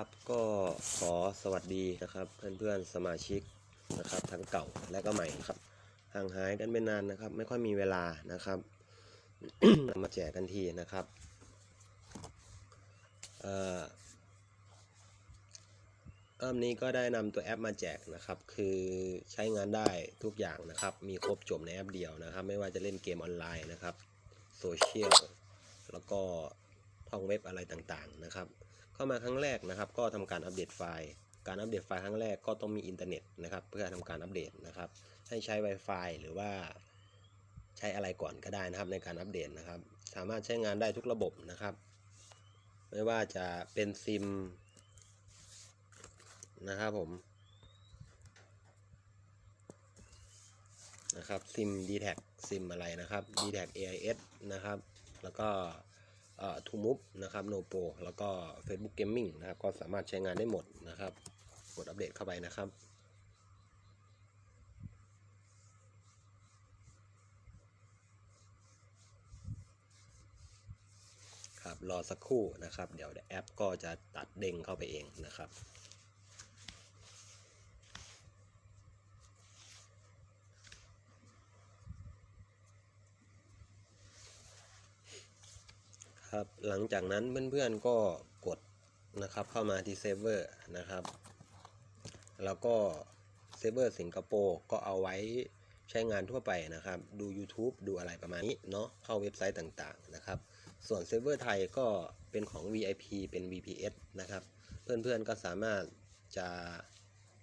ครับก็ขอสวัสดีนะครับเพื่อนๆสมาชิกนะครับทั้งเก่าและก็ใหม่ครับห่างหายกันไม่นานนะครับ ไม่ค่อยมีเวลานะครับ มาแจกกันทีนะครับเอ่อรอบนี้ก็ได้นำตัวแอปมาแจกนะครับ คือใช้งานได้ทุกอย่างนะครับ มีครบจบในแอปเดียวนะครับ ไม่ว่าจะเล่นเกมออนไลน์นะครับโซเชียลแล้วก็ท่องเว็บอะไรต่างๆนะครับ เข้ามาครั้งแรกนะครับ ก็ทำการอัปเดตไฟล์ การอัปเดตไฟล์ครั้งแรกก็ต้องมีอินเทอร์เน็ตนะครับ เพื่อทำการอัปเดตนะครับ ให้ใช้ Wi-Fi หรือว่าใช้อะไรก่อนก็ได้นะครับ ในการอัปเดตนะครับ สามารถใช้งานได้ทุกระบบนะครับ ไม่ว่าจะเป็นซิมนะครับผมนะครับซิม d t แทซิมอะไรนะครับ d t แท AIS นะครับ แล้วก็ ทูมุฟนะครับโนโปแล้วก็ Facebook Gaming นะครับ ก็สามารถใช้งานได้หมดนะครับ กดอัปเดตเข้าไปนะครับครับรอสักครู่นะครับ เดี๋ยวแอปก็จะตัดเด้งเข้าไปเองนะครับ ครับ หลังจากนั้นเพื่อนๆก็กดนะครับเข้ามาที่เซฟเวอร์นะครับ แล้วก็เซฟเวอร์สิงคโปร์ก็เอาไว้ใช้งานทั่วไปนะครับ ดู YouTube ดูอะไรประมาณนี้เนาะเข้าเว็บไซต์ต่างๆนะครับ ส่วนเซฟเวอร์ไทยก็เป็นของ VIP เป็น VPS นะครับ เพื่อนๆก็สามารถจะ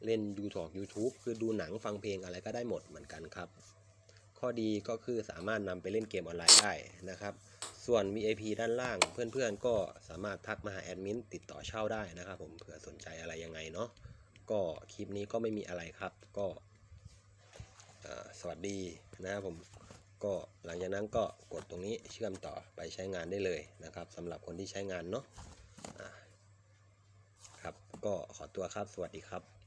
เล่นดูถอก YouTube คือดูหนังฟังเพลงอะไรก็ได้หมดเหมือนกันครับ ข้อดีก็คือสามารถนำไปเล่นเกมออนไลน์ได้นะครับ ส่วน VIP ด้านล่างเพื่อนๆ ก็สามารถทักมาหาแอดมินติดต่อเช่าได้นะครับผมเผื่อสนใจอะไรยังไงเนาะก็คลิปนี้ก็ไม่มีอะไรครับ ก็สวัสดีนะครับผมก็หลังจากนั้นก็กดตรงนี้เชื่อมต่อไปใช้งานได้เลยนะครับสำหรับคนที่ใช้งานเนาะครับก็ขอตัวครับสวัสดีครับ